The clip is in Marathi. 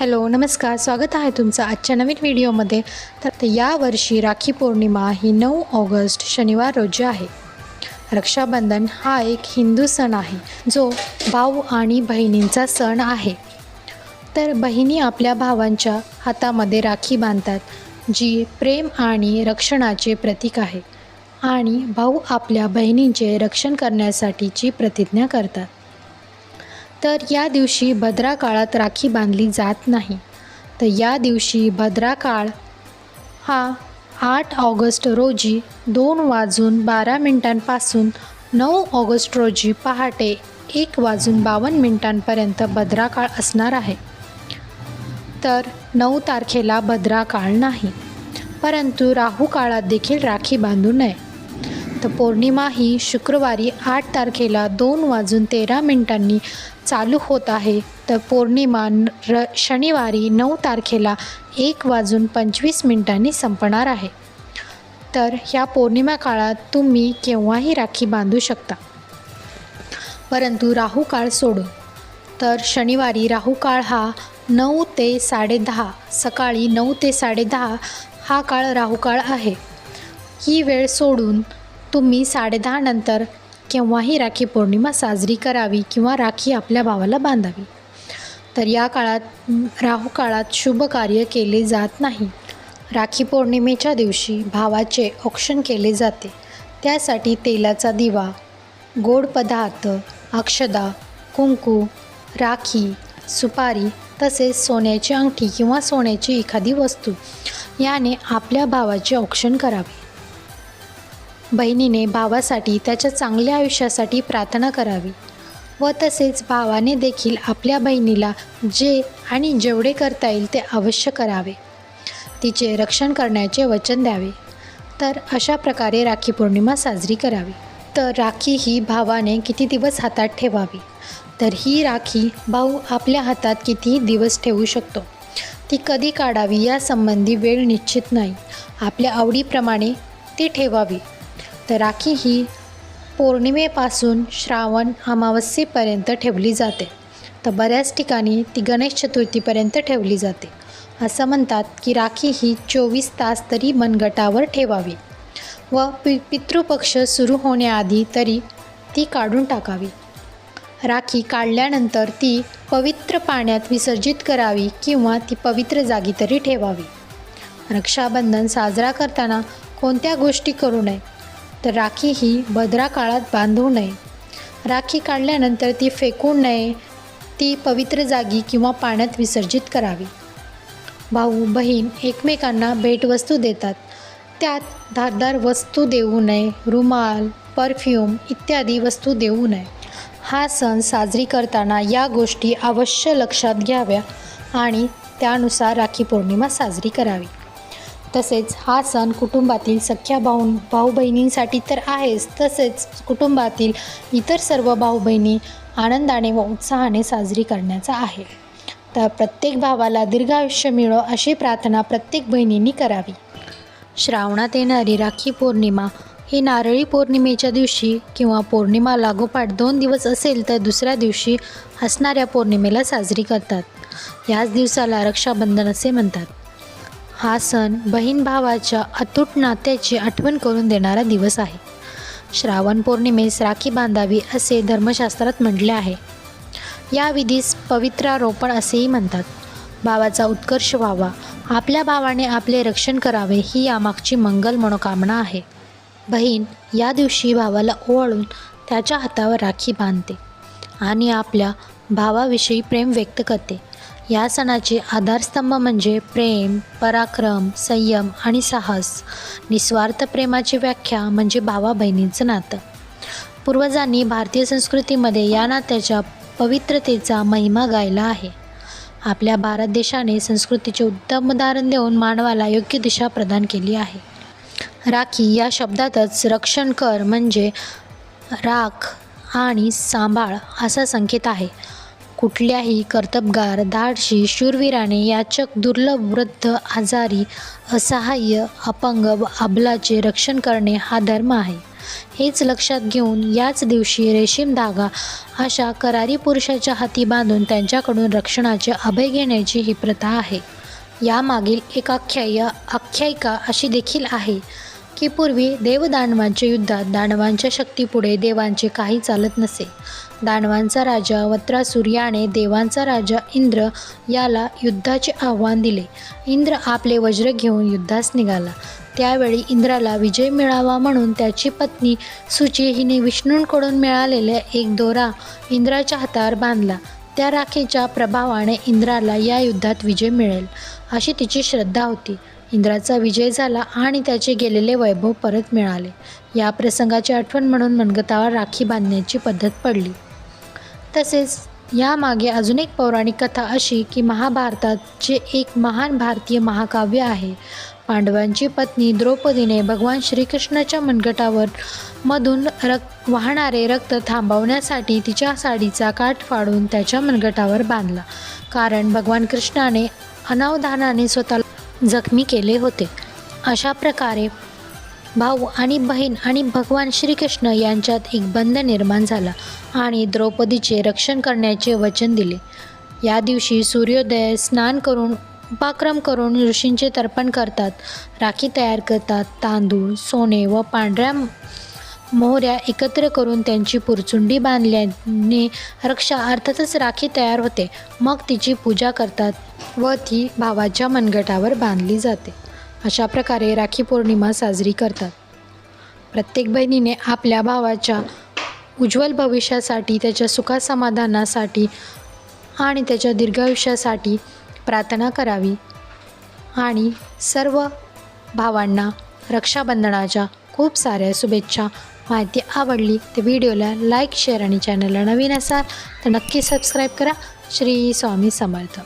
हॅलो नमस्कार. स्वागत आहे तुमचं आजच्या नवीन व्हिडिओमध्ये. तर यावर्षी राखी पौर्णिमा ही नऊ ऑगस्ट शनिवार रोजी आहे. रक्षाबंधन हा एक हिंदू सण आहे जो भाऊ आणि बहिणींचा सण आहे. तर बहिणी आपल्या भावांच्या हातामध्ये राखी बांधतात जी प्रेम आणि रक्षणाचे प्रतीक आहे आणि भाऊ आपल्या बहिणींचे रक्षण करण्यासाठीची प्रतिज्ञा करतात. तर या दिवशी भद्रा काळात राखी बांधली जात नाही. तर या दिवशी भद्रा काळ हा आठ ऑगस्ट रोजी दोन वाजून बारा मिनिटांपासून नऊ ऑगस्ट रोजी पहाटे एक वाजून बावन्न मिनिटांपर्यंत भद्रा काळ असणार आहे. तर नऊ तारखेला भद्रा काळ नाही. परंतु राहू काळात देखील राखी बांधू नये. तर पौर्णिमा ही शुक्रवारी आठ तारखेला दोन वाजून तेरा मिनिटांनी चालू होत आहे. तर पौर्णिमा न- र शनिवारी नऊ तारखेला एक वाजून पंचवीस मिनिटांनी संपणार आहे. तर ह्या पौर्णिमा काळात तुम्ही केव्हाही राखी बांधू शकता. परंतु राहू काळ सोडून. तर शनिवारी राहू काळ हा नऊ ते साडेदहा सकाळी नऊ ते साडेदहा हा काळ राहू काळ आहे. ही वेळ सोडून तुम्ही साडेदहा नंतर केव्हाही राखी पौर्णिमा साजरी करावी किंवा राखी आपल्या भावाला बांधावी. तर या काळात राहू काळात शुभ कार्य केले जात नाही. राखी पौर्णिमेच्या दिवशी भावाचे औक्षण केले जाते. त्यासाठी तेलाचा दिवा गोड पदार्थ अक्षदा कुंकू राखी सुपारी तसेच सोन्याची अंगठी किंवा सोन्याची एखादी वस्तू याने आपल्या भावाचे औक्षण करावे. बहिणीने भावासाठी त्याच्या चांगल्या आयुष्यासाठी प्रार्थना करावी. व तसेच भावाने देखील आपल्या बहिणीला जे आणि जेवढे करता येईल ते अवश्य करावे. तिचे रक्षण करण्याचे वचन द्यावे. तर अशा प्रकारे राखी पौर्णिमा साजरी करावी. तर राखी ही भावाने किती दिवस हातात ठेवावी? तर ही राखी भाऊ आपल्या हातात कितीही दिवस ठेवू शकतो? ती कधी काढावी यासंबंधी वेळ निश्चित नाही. आपल्या आवडीप्रमाणे ती ठेवावी. तर राखी ही पौर्णिमेपासून श्रावण अमावस्येपर्यंत ठेवली जाते. तर बऱ्याच ठिकाणी ती गणेश चतुर्थीपर्यंत ठेवली जाते. असं म्हणतात की राखी ही चोवीस तास तरी मनगटावर ठेवावी व पि पितृपक्ष सुरू होण्याआधी तरी ती काढून टाकावी. राखी काढल्यानंतर ती पवित्र पाण्यात विसर्जित करावी किंवा ती पवित्र जागी तरी ठेवावी. रक्षाबंधन साजरा करताना कोणत्या गोष्टी करू नये? तर राखी ही भद्रा काळात बांधू नये. राखी काढल्यानंतर ती फेकू नये ती पवित्र जागी किंवा पाण्यात विसर्जित करावी. भाऊ बहीण एकमेकांना भेटवस्तू देतात. त्यात धारदार वस्तू देऊ नये रुमाल परफ्यूम इत्यादी वस्तू देऊ नये. हा सण साजरी करताना या गोष्टी अवश्य लक्षात घ्याव्या आणि त्यानुसार राखी पौर्णिमा साजरी करावी. तसेच हा सण कुटुंबातील सख्या भाऊ भाऊ बहिणींसाठी तर आहेच. तसेच कुटुंबातील इतर सर्व भाऊ बहिणी आनंदाने व उत्साहाने साजरी करण्याचा आहे. तर प्रत्येक भावाला दीर्घायुष्य मिळो अशी प्रार्थना प्रत्येक बहिणींनी करावी. श्रावणात येणारी राखी पौर्णिमा ही नारळी पौर्णिमेच्या दिवशी किंवा पौर्णिमा लागोपाठ दोन दिवस असेल तर दुसऱ्या दिवशी असणाऱ्या पौर्णिमेला साजरी करतात. याच दिवसाला रक्षाबंधन असे म्हणतात. हा सण बहीण भावाच्या अतूट नात्याची आठवण करून देणारा दिवस आहे. श्रावण पौर्णिमेस राखी बांधावी असे धर्मशास्त्रात म्हटले आहे. या विधीस पवित्रारोपण असेही म्हणतात. भावाचा उत्कर्ष व्हावा. आपल्या भावाने आपले रक्षण करावे ही यामागची मंगल मनोकामना आहे. बहीण या दिवशी भावाला ओवाळून त्याच्या हातावर राखी बांधते आणि आपल्या भावाविषयी प्रेम व्यक्त करते. या सणाचे आधारस्तंभ म्हणजे प्रेम पराक्रम संयम आणि साहस. निस्वार्थ प्रेमाची व्याख्या म्हणजे भावा बहिणींचं नातं. पूर्वजांनी भारतीय संस्कृतीमध्ये या नात्याच्या पवित्रतेचा महिमा गायला आहे. आपल्या भारत देशाने संस्कृतीचे उत्तम उदाहरण देऊन मानवाला योग्य दिशा प्रदान केली आहे. राखी या शब्दातच रक्षण कर म्हणजे राख आणि सांभाळ असा संकेत आहे. कुठल्याही कर्तबगार धाडशी शूरवीराने याचक दुर्लभ वृद्ध आजारी असहाय्य अपंग अबलाचे रक्षण करणे हा धर्म आहे. हेच लक्षात घेऊन याच दिवशी रेशीम धागा अशा करारी पुरुषाच्या हाती बांधून त्यांच्याकडून रक्षणाचे अभय घेण्याची ही प्रथा आहे. यामागील एक आख्याय आख्यायिका अशी देखील आहे. की पूर्वी देवदानवांच्या युद्धात दानवांच्या शक्तीपुढे देवांचे काही चालत नसे. दानवांचा राजा वत्रासूर याने देवांचा राजा इंद्र याला युद्धाचे आव्हान दिले. इंद्र आपले वज्र घेऊन युद्धास निघाला. त्यावेळी इंद्राला विजय मिळावा म्हणून त्याची पत्नी सुची हिने विष्णूंकडून मिळालेल्या एक दोरा इंद्राच्या हातावर बांधला. त्या राखेच्या प्रभावाने इंद्राला या युद्धात विजय मिळेल अशी तिची श्रद्धा होती. इंद्राचा विजय झाला आणि त्याचे गेलेले वैभव परत मिळाले. या प्रसंगाची आठवण म्हणून मनगतावर राखी बांधण्याची पद्धत पडली. तसेच यामागे अजून एक पौराणिक कथा अशी की महाभारतात जे एक महान भारतीय महाकाव्य आहे. पांडवांची पत्नी द्रौपदीने भगवान श्रीकृष्णाच्या मनगटावर मधून रक्त वाहणारे रक्त थांबवण्यासाठी तिच्या साडीचा काठ फाडून त्याच्या मनगटावर बांधला. कारण भगवान कृष्णाने अनावधानाने स्वतःला जखमी केले होते. अशा प्रकारे भाऊ आणि बहीण आणि भगवान श्रीकृष्ण यांच्यात एक बंध निर्माण झाला आणि द्रौपदीचे रक्षण करण्याचे वचन दिले. या दिवशी सूर्योदय स्नान करून उपाक्रम करून ऋषींचे तर्पण करतात. राखी तयार करतात. तांदूळ सोने व पांढऱ्या मोहऱ्या एकत्र करून त्यांची पुरचुंडी बांधल्याने रक्षा अर्थातच राखी तयार होते. मग तिची पूजा करतात व ती भावाच्या मनगटावर बांधली जाते. अशा प्रकारे राखी पौर्णिमा साजरी करतात. प्रत्येक बहिणीने आपल्या भावाच्या उज्ज्वल भविष्यासाठी त्याच्या सुखासमाधानासाठी आणि त्याच्या दीर्घायुष्यासाठी प्रार्थना करावी आणि सर्व भावांना रक्षाबंधनाच्या खूप साऱ्या शुभेच्छा माहिती आवडली तर व्हिडिओला लाईक शेअर आणि चॅनलला नवीन असाल तर नक्की सबस्क्राईब करा. श्री स्वामी समर्थ.